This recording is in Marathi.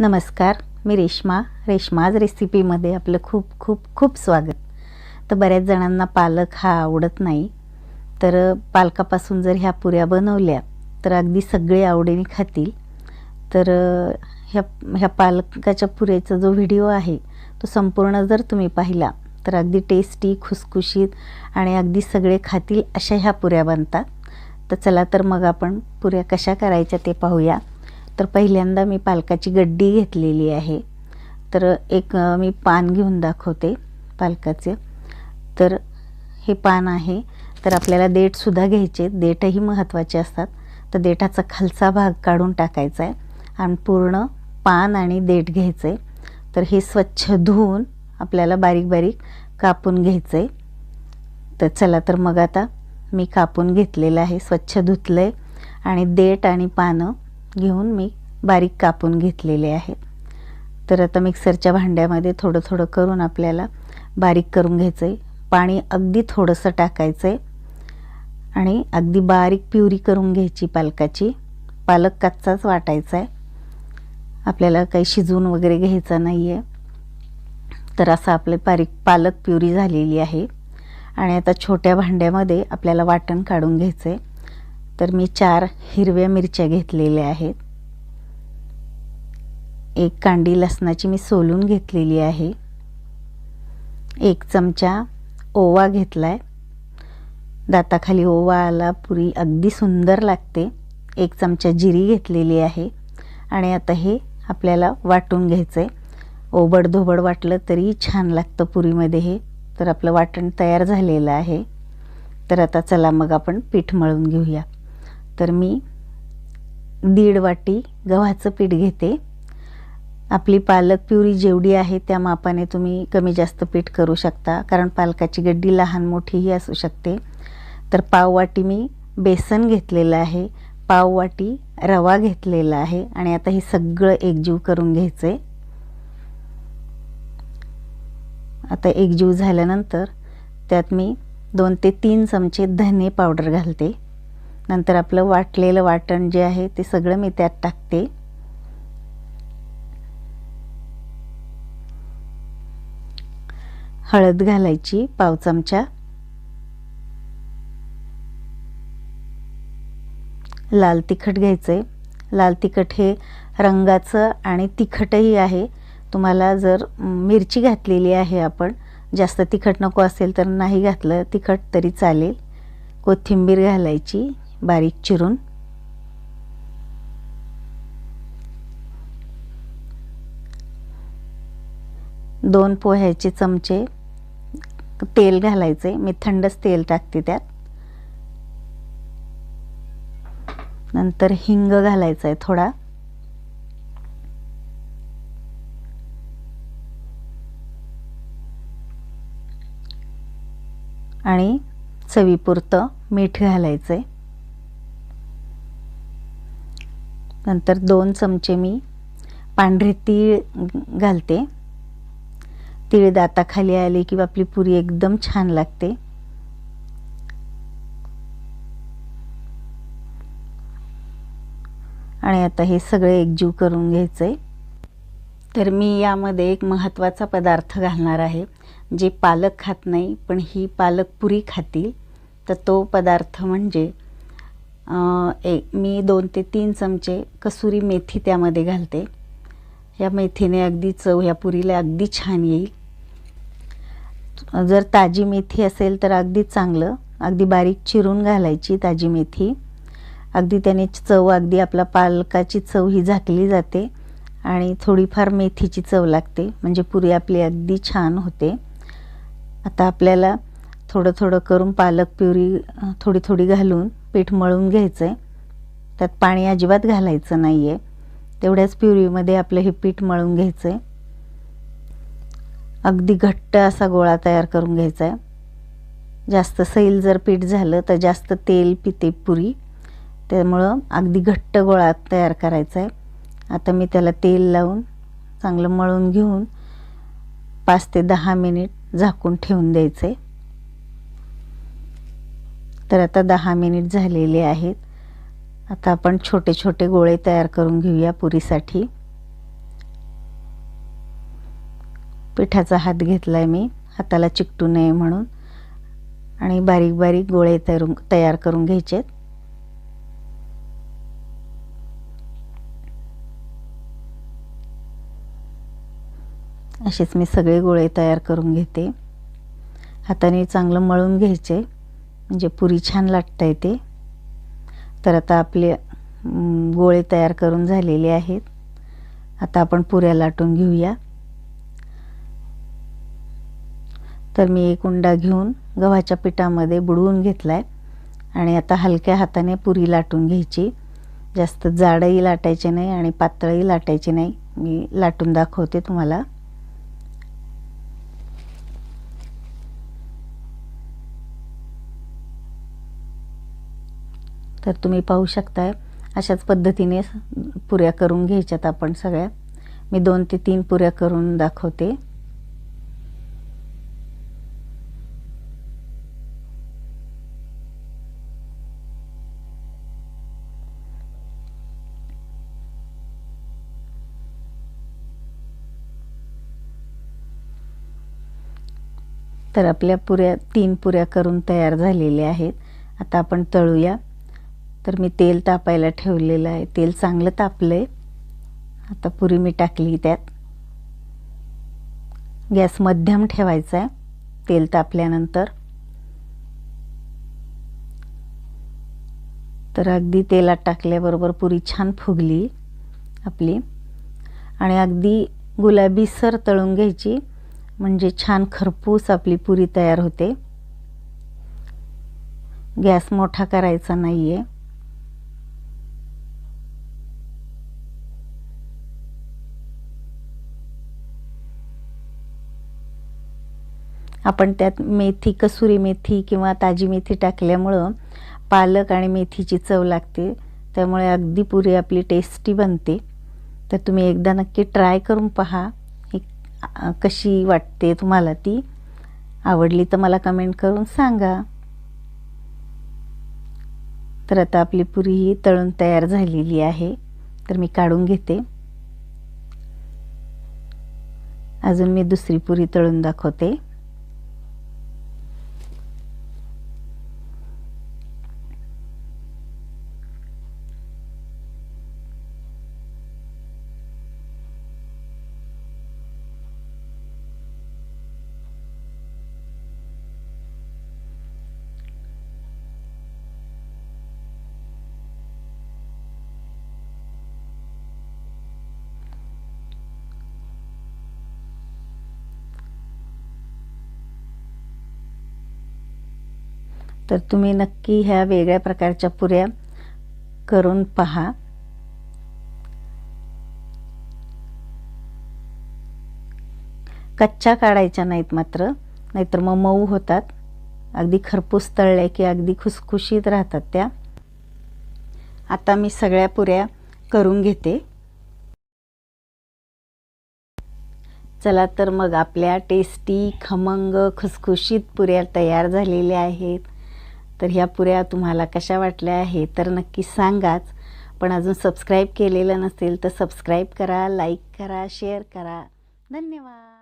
नमस्कार मी रेश्मा. रेश्माज रेसिपीमध्ये आपलं खूप खूप खूप स्वागत. तर बऱ्याच जणांना पालक हा आवडत नाही. तर पालकापासून जर ह्या पुऱ्या बनवल्या तर अगदी सगळे आवडीने खातील. तर ह्या ह्या पालकाच्या पुऱ्याचा जो व्हिडिओ आहे तो संपूर्ण जर तुम्ही पाहिला तर अगदी टेस्टी खुसखुशीत आणि अगदी सगळे खातील अशा ह्या पुऱ्या बनतात. तर चला तर मग आपण पुऱ्या कशा करायच्या ते पाहूया. तर पहिल्यांदा मी पालकाची गड्डी घेतलेली आहे. तर एक मी पान घेऊन दाखवते पालकाचे. तर हे पान आहे. तर आपल्याला देठसुद्धा घ्यायचे. देठही महत्त्वाचे असतात. तर देठाचा खालचा भाग काढून टाकायचा आहे. आणि पूर्ण पान आणि देठ घ्यायचं आहे तर हे स्वच्छ धुवून आपल्याला बारीक बारीक कापून घ्यायचं आहे तर चला तर मग आता मी कापून घेतलेलं आहे. स्वच्छ धुतलं आहे आणि देठ आणि पानं घेऊन मी बारीक कापून घेतलेले आहेत तर आता मिक्सरच्या भांड्यामध्ये थोडं थोडं करून आपल्याला बारीक करून घ्यायचं आहे पाणी अगदी थोडंसं टाकायचं आहे आणि अगदी बारीक प्युरी करून घ्यायची पालकाची. पालक कच्चाच वाटायचा आहे आपल्याला काही शिजवून वगैरे घ्यायचं नाही आहे तर असं आपले बारीक पालक प्युरी झालेली आहे. आणि आता छोट्या भांड्यामध्ये आपल्याला वाटण काढून घ्यायचं आहे तर मी चार हिरव्या मिरच्या घेतलेल्या आहेत. एक कांडी लसणाची मी सोलून घेतलेली आहे. एक चमचा ओवा घेतला आहे दाताखाली ओवा आला पुरी अगदी सुंदर लागते. एक चमचा जिरी घेतलेली आहे. आणि आता हे आपल्याला वाटून घ्यायचं आहे ओबड धोबड वाटलं तरी छान लागतं पुरीमध्ये हे. तर आपलं वाटण तयार झालेलं आहे. तर आता चला मग आपण पीठ मळून घेऊया. तर मी दीड वाटी गव्हाचं पीठ घेते. आपली पालक प्युरी जेवढी आहे त्या मापाने तुम्ही कमी जास्त पीठ करू शकता कारण पालकाची गड्डी लहान मोठीही असू शकते. तर पाव वाटी मी बेसन घेतलेलं आहे पाव वाटी रवा घेतलेला आहे आणि आता हे सगळं एकजीव करून घ्यायचं आहे आता एकजीव झाल्यानंतर त्यात मी दोन ते तीन चमचे धने पावडर घालते. नंतर आपलं वाटलेलं वाटण जे आहे ते सगळं मी त्यात टाकते. हळद घालायची पाव चमचा. लाल तिखट घ्यायचं आहे लाल तिखट हे रंगाचं आणि तिखटही आहे. तुम्हाला जर मिरची घातलेली आहे आपण जास्त तिखट नको असेल तर नाही घातलं तिखट तरी चालेल. कोथिंबीर घालायची. बारीक चिरून. दोन पोह्याचे चमचे तेल घालायचे. मी थंडच तेल टाकते त्यात. नंतर हिंग घालायचा आहे थोडा. आणि चवीपुरतं मीठ घालायचं आहे नंतर दोन चमचे मी पांढरे तीळ घालते. तीळ दाताखाली आले की आपली पुरी एकदम छान लागते. आणि आता हे सगळे एकजीव करून घ्यायचं आहे तर मी यामध्ये एक महत्त्वाचा पदार्थ घालणार आहे जे पालक खात नाही पण ही पालक पुरी खातील. तर तो पदार्थ म्हणजे एक मी दोन ते तीन चमचे कसुरी मेथी त्यामध्ये घालते. या मेथीने अगदी चव ह्या पुरीला अगदी छान येईल. जर ताजी मेथी असेल तर अगदी चांगलं अगदी बारीक चिरून घालायची ताजी मेथी. अगदी त्याने चव अगदी आपला पालकाची चव ही झाकली जाते आणि थोडीफार मेथीची चव लागते म्हणजे पुरी आपली अगदी छान होते. आता आपल्याला थोडं थोडं करून पालक प्युरी थोडी थोडी घालून पीठ मळून घ्यायचं आहे त्यात पाणी अजिबात घालायचं नाही आहे तेवढ्याच प्युरीमध्ये आपलं हे पीठ मळून घ्यायचं आहे अगदी घट्ट असा गोळा तयार करून घ्यायचा आहे जास्त सैल जर पीठ झालं तर जास्त तेल पिते पुरी. त्यामुळं अगदी घट्ट गोळा तयार करायचा आहे आता मी त्याला तेल लावून चांगलं मळून घेऊन पाच ते दहा मिनिट झाकून ठेवून द्यायचे तर आता दहा मिनिट झालेले आहेत. आता आपण छोटे छोटे गोळे तयार करून घेऊया पुरीसाठी. पिठाचा हात घेतला आहे मी. हाताला चिकटू नये म्हणून. आणि बारीक बारीक गोळे तयार तयार करून घ्यायचे आहेत असेच मी सगळे गोळे तयार करून घेते. हाताने चांगलं मळून घ्यायचे. म्हणजे पुरी छान लाटता येते तर आता आपले गोळे तयार करून झालेले आहेत. आता आपण पुऱ्या लाटून घेऊया. तर मी एक उंडा घेऊन गव्हाच्या पिठामध्ये बुडवून घेतला आहे आणि आता हलक्या हाताने पुरी लाटून घ्यायची. जास्त जाडही लाटायचे नाही आणि पातळही लाटायचे नाही. मी लाटून दाखवते तुम्हाला. तर तुम्ही पाहू शकताय अशाच पद्धतीने पुऱ्या करून घ्यायच्यात आपण सगळ्या. मी दोन ते तीन पुऱ्या करून दाखवते. तर आपल्या पुऱ्या तीन पुऱ्या करून तयार झालेल्या आहेत. आता आपण तळूया. तर मी तेल तापायला ठेवलेलं आहे. तेल चांगलं तापलं आहे आता पुरी मी टाकली त्यात. गॅस मध्यम ठेवायचा आहे. तेल तापल्यानंतर. तर अगदी तेलात टाकल्याबरोबर पुरी छान फुगली आपली. आणि अगदी गुलाबीसर तळून घ्यायची. म्हणजे छान खरपूस आपली पुरी तयार होते. गॅस मोठा करायचा नाही आहे आपण त्यात मेथी कसुरी मेथी किंवा ताजी मेथी टाकल्यामुळं पालक आणि मेथीची चव लागते. त्यामुळे अगदी पुरी आपली टेस्टी बनते. तर तुम्ही एकदा नक्की ट्राय करून पहा. कशी वाटते तुम्हाला ती? आवडली तर मला कमेंट करून सांगा. तर आता आपली पुरी ही तळून तयार झालेली आहे. तर मी काढून घेते. अजून मी दुसरी पुरी तळून दाखवते. तर तुम्ही नक्की ह्या वेगळ्या प्रकारच्या पुऱ्या करून पहा. कच्च्या काढायच्या नाहीत मात्र नाहीतर मग मऊ होतात. अगदी खरपूस तळल्या की अगदी खुसखुशीत राहतात त्या. आता मी सगळ्या पुऱ्या करून घेते. चला तर मग आपल्या टेस्टी खमंग खुसखुशीत पुऱ्या तयार झालेल्या आहेत. तर ह्या पुऱ्या तुम्हाला कशा वाटल्या आहे तर नक्की सांगाच. पण अजून सबस्क्राईब केलेलं नसेल तर सबस्क्राईब करा लाईक करा शेअर करा. धन्यवाद.